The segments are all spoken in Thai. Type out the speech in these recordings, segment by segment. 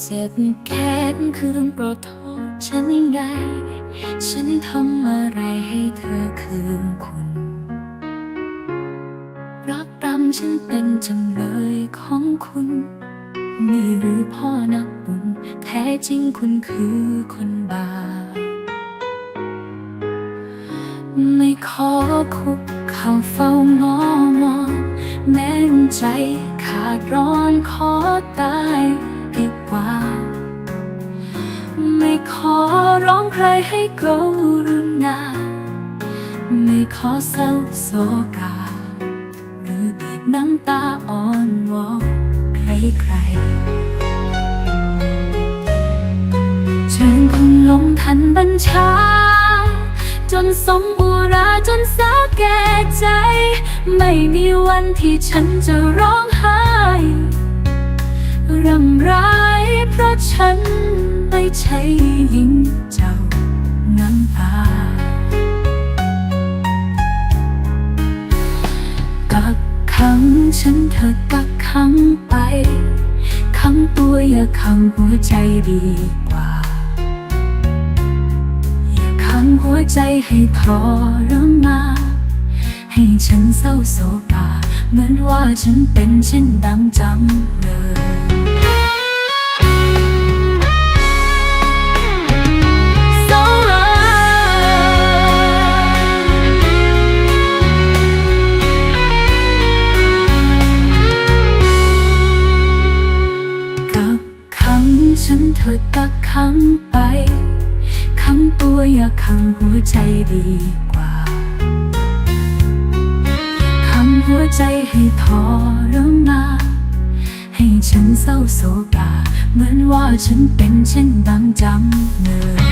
เจ็บแค้นคืนโปรดโทษฉันยังไงฉันทำอะไรให้เธอคืนคุณรักรำฉันเป็นจำเลยของคุณนี่หรือพ่อนักบุญแท้จริงคุณคือคนบาปไม่ขอคุกเข่าเฝ้างอมอนแม้ใจขาดร้อนขอตาย ดีกว่าไม่ขอร้องใครให้กรุณาไม่ขอเศร้าโศกา หรือบีบน้ำตาอ่อนวอนใครใครๆเชิญคุณลงทันบัญชา จนสมบูราจนสาแก่ใจ ไม่มีวันที่ฉันจะร้องไห้ รำร้ายเพราะฉันไม่ใช่หญิงเจ้าน้ำตากักขังฉันเธอกักขังไปขังตัวอย่าขังหัวใจดีกว่า อย่าขังหัวใจให้ทรมานให้ฉันเศร้าโศกา เหมือนว่าฉันเป็นเช่นดังจำเลย ธอกักขังไป ขังตัวอย่าขังหัวใจดีกว่า ขังหัวใจให้ทรมานให้ฉันเศร้าโศกา เหมือนว่าฉันเป็นเช่นดังจำเนื้อ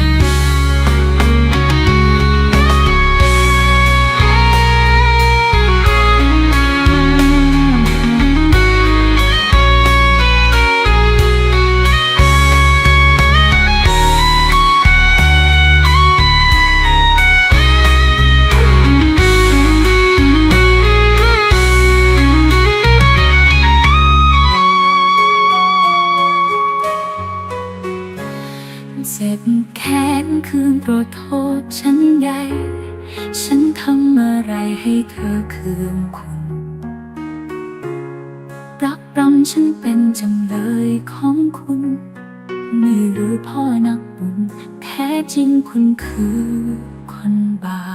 เจ็บแค้นคืนโปรดโทษฉันใหญ่ฉันทำอะไรให้เธอคืนคุณรักรำฉันเป็นจำเลยของคุณไม่รู้พ่อนักบุญแท้จริงคุณคือคนบาป